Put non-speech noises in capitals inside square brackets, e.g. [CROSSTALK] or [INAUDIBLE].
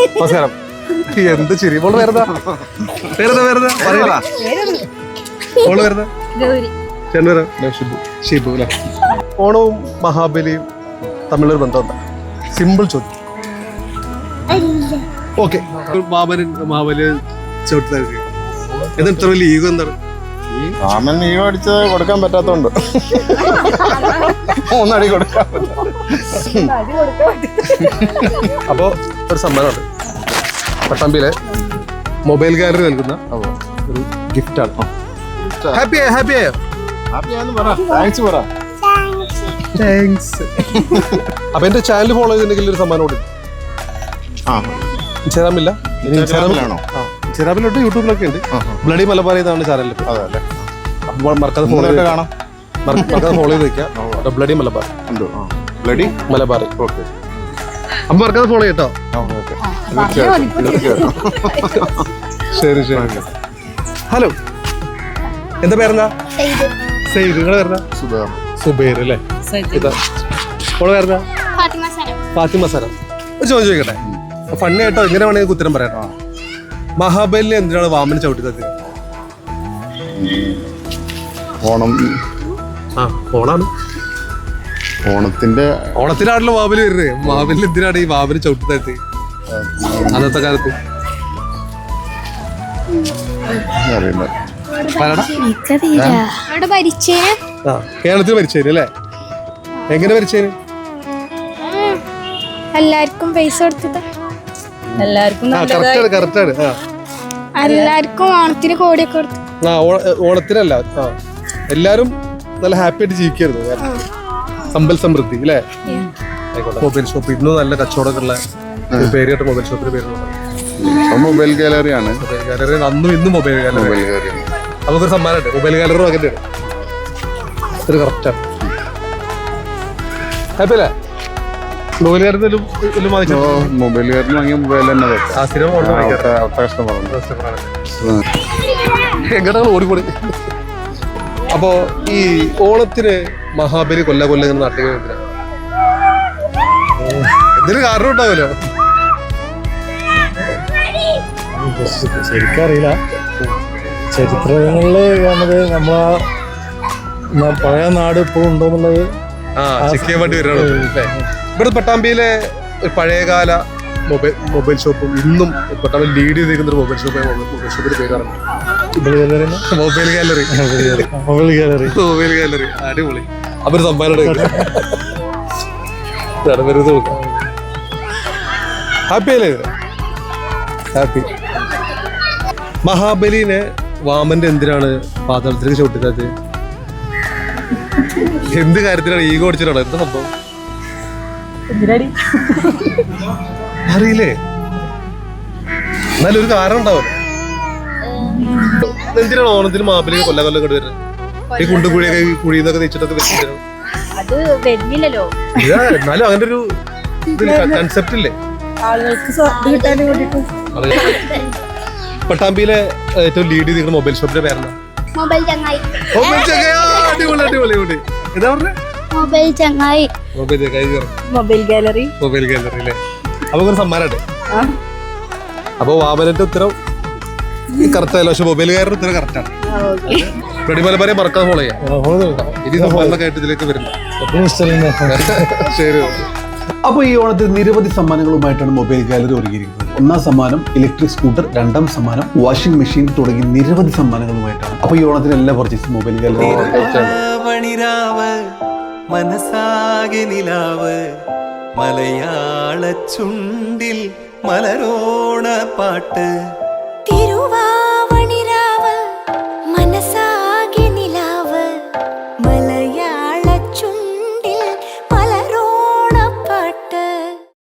നമസ്കാരം. എന്ത് ചിരി. മോൾ വരുന്ന? വരുന്ന വരുന്ന? പറയാ മോൾ വരുന്ന? ഷിബു. ഷിബു അല്ലേ? ഓണവും മഹാബലിയും തമ്മിലൊരു ബന്ധമുണ്ട്. സിമ്പിൾ ചോദ്യം. ഓക്കെ. മാമനൻ മഹാബലി ചവിട്ടി എന്താ ഇത്ര വലിയ ഈഗോ എന്താണ് രാമൻ നീ അടിച്ചത് കൊടുക്കാൻ പറ്റാത്തോണ്ട്. മൂന്നടി കൊടുക്കാൻ അപ്പോൾ ഒരു സമ്മാനമാണ്. പട്ടാമ്പിയിലെ മൊബൈൽ ഗാലറി നൽകുന്ന ഒരു ഗിഫ്റ്റാണ് ഹാപ്പി ആയോ? ഹാപ്പി ആയോ? പറ. താങ്ക്സ് പറ. താങ്ക്സ് [LAUGHS] അപ്പൊ എന്റെ ചാനൽ ഫോളോ ചെയ്തിട്ടുണ്ടെങ്കിൽ ഒരു സമ്മാനം കൊടുക്കും ആ. ഇൻസ്റ്റാഗ്രാമില്ല ഇനി ഇൻസ്റ്റാഗ്രാമിലാണോ? ഇൻസ്റ്റാഗ്രാമിലുണ്ട് യൂട്യൂബിലൊക്കെ ഉണ്ട്. ബ്ലഡി മലബാർ ചെയ്താണ് ചാനലിൽ അതെ അപ്പോൾ മറക്കാതെ ഫോളോ ചെയ്ത് കാണാം. മറക്കാതെ ഫോളോ ചെയ്ത് വെക്കാം. Bloody Malabar bloody Malabar okay അപ്പൊ മറക്കാതെ ഫോളോ ചെയ്യട്ടോ? ശരി ശരി. ഹലോ. എന്താ പേരെന്താ? സെയ്ദ്. നിങ്ങളെ പേരെന്താ? സുബേർ. സുബൈർ അല്ലേ? ഇതാ. പേരെന്താ? ഫാത്തിമ സാര. ഒരു ചോദ്യം ചോദിക്കട്ടെ? ഫണ്ണി ആയിട്ടോ? ഇങ്ങനെ വേണമെങ്കിൽ ഉത്തരം പറയാട്ടോ. മഹാബലിനെ എന്തിനാണ് വാമന തത്തി ഓണം ആ ഓണാണ് ഓണത്തിന്റെ ഓണത്തിനാണല്ലോ വാവൽ വരുന്നത്. വാവലിന് എന്തിനാണ് ഈ വാവൽ ചവിട്ടി തട്ടി അന്നത്തെ കാലത്ത്. അറിയില്ല. കേരളത്തിൽ പരിചയം അല്ലേ? എങ്ങനെ പരിചയം എല്ലാവർക്കും പൈസ കൊടുത്തത് എല്ലാവർക്കും എല്ലാവർക്കും ഓണത്തിന് കോടിയൊക്കെ കൊടുത്തു. ഓണത്തിനല്ല. എല്ലാരും നല്ല ഹാപ്പി ആയിട്ട് ജീവിക്കായിരുന്നു സമ്പൽ സമൃദ്ധി അല്ലേ? Mobile shop. ഇന്നും നല്ല കച്ചവടമൊക്കെ ഉള്ള ഒരു മൊബൈൽ ഷോപ്പിന് പേര് ഇപ്പൊ മൊബൈൽ ഗാലറിയാണ്. മൊബൈൽ ഗാലറി അന്നും ഇന്നും മൊബൈൽ ഗാലറി. നമുക്കൊരു സമ്മാനമുണ്ട്. മൊബൈൽ ഗാലറി അങ്ങനെ ഇത്ര കറക്റ്റാണ് ഹാപ്പി അല്ലേ മൊബൈൽ മൊബൈൽ വാങ്ങിയ മൊബൈൽ തന്നെ എങ്ങനെയാണ് ഓടിക്കൂടി അപ്പോ ഈ ഓണത്തിന് മഹാബലി കൊല്ല കൊല്ല ഇങ്ങനെ നാട്ടിൽ ഇതിന് കാരണം ഉണ്ടാവില്ല. ശരിക്കറിയില്ല. ചരിത്രങ്ങളിൽ നമുക്ക് നമ്മളാ പഴയ നാട് ഇപ്പോ ഉണ്ടോന്നുള്ളത് ആ ചെക്ക് ചെയ്യാൻ വേണ്ടി വരണം ഇവിടെ പട്ടാമ്പിയിലെ പഴയകാല മൊബൈൽ മൊബൈൽ ഷോപ്പും ഇന്നും പട്ടാമ്പി ലീഡ് ചെയ്തിരിക്കുന്ന ഒരു മൊബൈൽ ഷോപ്പ് മൊബൈൽ ഷോപ്പിന്റെ പേരാണ് mobile gallery mobile gallery mobile gallery mobile gallery അടിപൊളി. വെറുതെ നോക്കാം. ഹാപ്പി അല്ലേ ഹാപ്പി മഹാബലിനെ വാമന്റെ എന്തിനാണ് പാതാളത്തിലേക്ക് ചവിട്ടിക്കാത്ത എന്ത് കാര്യത്തിലാണ് ഈഗോ അടിച്ചിട്ടാണ്? എന്താ സംഭവം? അറിയില്ലേ? എന്നാലും ഒരു കാരണം ഉണ്ടാവല്ലോ. എന്തിനാണ് ഓണത്തിന് മഹാബലിനെ കൊല്ല കൊല്ലം കൊണ്ട് വരുന്നത്? ഈ കുണ്ടുകുഴിയൊക്കെ ഈ കുഴിന്നൊക്കെ വെച്ചിട്ടൊക്കെ വെച്ചിട്ട് അത് വരുന്നില്ലല്ലോ. എന്നാലും അങ്ങനെ ഒരു കൺസെപ്റ്റ് ഇല്ലേ ആളുകൾക്ക് കിട്ടാൻ വേണ്ടിട്ട് പട്ടാമ്പിയിലെ ഏറ്റവും ലീഡ് ചെയ്തിരിക്കുന്ന മൊബൈൽ ഷോപ്പിന്റെ പേരെന്താ? മൊബൈൽ ചങ്ങായി. മൊബൈൽ ചങ്ങ അടിപൊളി അടിപൊളി അടിപൊളി. എന്താ പറഞ്ഞ? മൊബൈൽ ചങ്ങായി. മൊബൈൽ കൈ മൊബൈൽ ഗാലറി. മൊബൈൽ ഗാലറി അല്ലേ? അപ്പൊ ഒരു സമ്മാനമുണ്ട് അപ്പൊ വാമനന്റെ ഉത്തരം കറക്റ്റ് ആയല്ലോ പക്ഷെ മൊബൈൽ കയറുന്ന ഉത്തരം കറക്റ്റാണ് വെടിമലമാരെ മറക്കാതെ ഫോളോ ചെയ്യാം ഇനി സമ്മാനമൊക്കെ ആയിട്ട് ഇതിലേക്ക് വരുന്നു. ശരി അപ്പോൾ ഈ ഓണത്തിൽ നിരവധി സമ്മാനങ്ങളുമായിട്ടാണ് മൊബൈൽ ഗാലറി ഒരുങ്ങിയിരിക്കുന്നത് ഒന്നാം സമ്മാനം ഇലക്ട്രിക് സ്കൂട്ടർ രണ്ടാം സമ്മാനം വാഷിംഗ് മെഷീൻ തുടങ്ങി നിരവധി സമ്മാനങ്ങളുമായിട്ടാണ്. അപ്പോൾ ഈ ഓണത്തിന് എല്ലാ പർച്ചേസ് മൊബൈൽ ഗാലറി നിലാവ് മലയാള ചുണ്ടിൽ മലരോണ പാട്ട്. over.